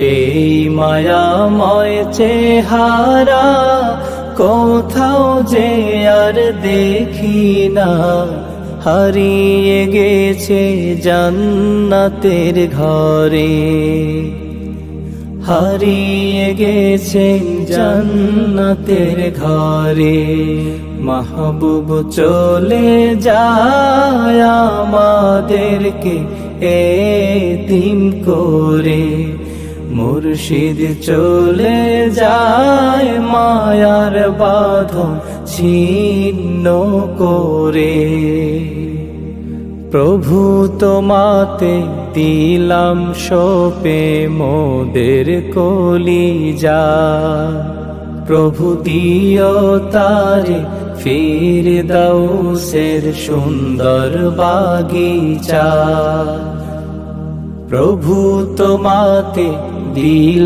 এই মায়াময় চেহারা কোথাও যে আর দেখি না। হারিয়ে গেছে জান্নাতের ঘরে। হারিয়ে গেছে জান্নাতের ঘরে। মাহবুব চলে যায় আমাদেরকে এতিম করে। মুর্শিদ চলে যায় মায়ার বাঁধন ছিন্ন করে। প্রভু তোমাতে দিলাম সোপে মোদের কলি যা প্রভু দিও তারে, ফির দাউসের সুন্দর বাগিচা। প্রভু তোমাতে দিলাম